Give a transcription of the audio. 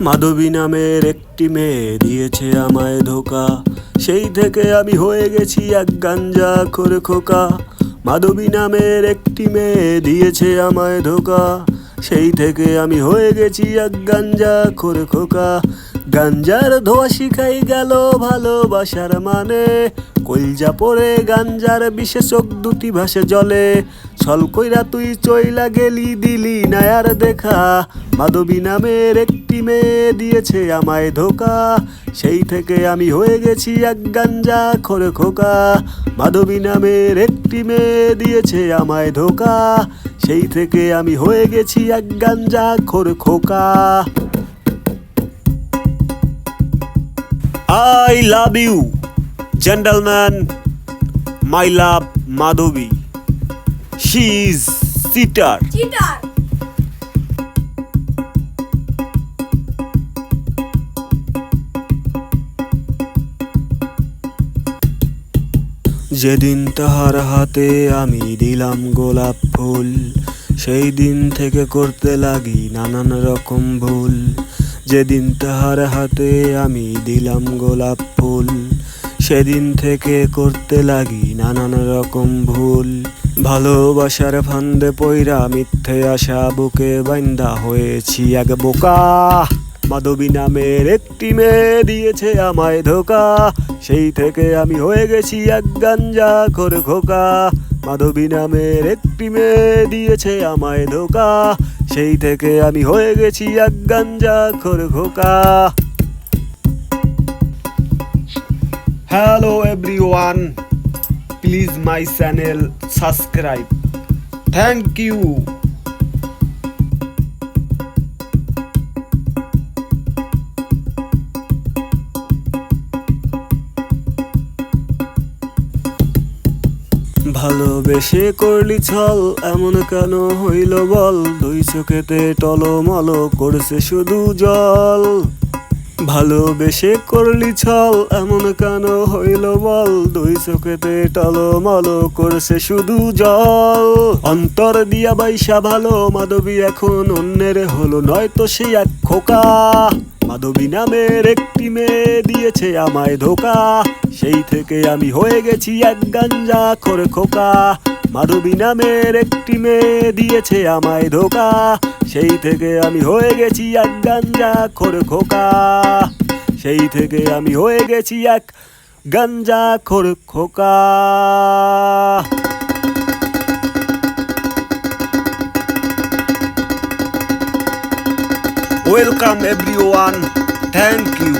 মাধবী নামের একটি মেয়ে দিয়েছে আমায় ধোকা। সেই থেকে আমি হয়ে গেছি এক গাঞ্জা করে খোকা। মাধবী নামের একটি মেয়ে দিয়েছে আমায় ধোকা। সেই থেকে আমি হয়ে গেছি এক গাঞ্জা করে খোকা। গাঞ্জার ধোয়া শিখাই গেল ভালোবাসার মানে। কলজা পরে গাঞ্জার বিশেষক দুটি ভাসে জলে। ছল কইরা তুই চইলা গেলি, দিলি নায়ার দেখা। মাধবী নামের একটি মেয়ে দিয়েছে আমায় ধোকা। সেই থেকে আমি হয়ে গেছি এক গাঞ্জা খোরে খোকা। মাধবী নামের একটি মেয়ে দিয়েছে আমায় ধোকা। সেই থেকে আমি হয়ে গেছি এক গাঞ্জা খোরে খোকা। I love you, gentleman, my love Madhabi. She is cheater যেদিন তাহার হাতে আমি দিলাম গোলাপ ফুল সেই দিন থেকে করতে লাগি নানান রকম ভুল। যেদিন তাহার হাতে আমি দিলাম গোলাপ ফুল সেদিন থেকে করতে লাগি নানান রকম ভুল। ভালোবাসার ফান্দে পইরা মিথ্যে আশা বুকে বাইন্দা হয়েছি এক বোকা। মাধবী নামের একটি মেয়ে দিয়েছে আমায় ধোকা। সেই থেকে আমি হয়ে গেছি এক গাঞ্জা খোর খোকা। মাধবী নামের একটি মেয়ে দিয়েছে আমায় ধোকা। সেই থেকে আমি হয়ে গেছি এক গাঞ্জা খোর খোকা। Hello everyone please my channel subscribe thank you ভালোবেসে করলি ছল, এমন কেন হইল বল? দুই চোখেতে টলমল করছে শুধু জল। ভালোবেসে করলি ছল, এমন কেন হইল বল? দুই চোখেতে টলমল করছে শুধু জল। অন্তর দিয়া বাইসা ভালো, মাধবী এখন অন্যের হলো, নয়তো সে এক খোকা। মাধবী নামের একটি মেয়ে দিয়েছে আমায় ধোকা। সেই থেকে আমি হয়ে গেছি এক গাঞ্জা করে খোকা। মাধবী নামের একটি মেয়ে দিয়েছে আমায় ধোকা। সেই থেকে আমি হয়ে গেছি এক গাঞ্জা করে খোকা। সেই থেকে আমি হয়ে গেছি এক গাঞ্জা করে খোকা। Welcome every one thank you